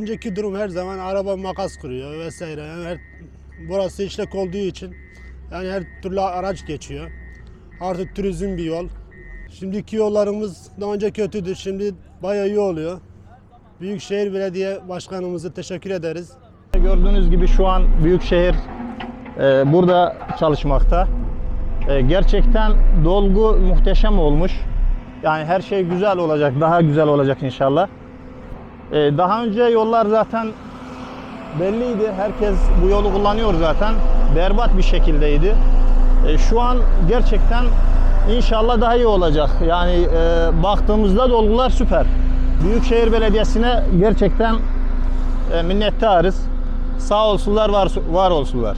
önceki durum her zaman araba makas kırıyor vesaire. Yani her, burası işlek olduğu için yani her türlü araç geçiyor. Artık turizm bir yol. Şimdiki yollarımız daha önce kötüdü. Şimdi bayağı iyi oluyor. Büyükşehir Belediye Başkanımızı teşekkür ederiz. Gördüğünüz gibi şu an Büyükşehir e, burada çalışmakta. E, gerçekten dolgu muhteşem olmuş. Yani her şey güzel olacak, daha güzel olacak inşallah. E, daha önce yollar zaten belliydi. Herkes bu yolu kullanıyor zaten. Berbat bir şekildeydi. E, şu an gerçekten inşallah daha iyi olacak. Yani e, baktığımızda dolgular süper. Büyükşehir Belediyesi'ne gerçekten e, minnettarız. Sağ olsunlar, var, var olsunlar.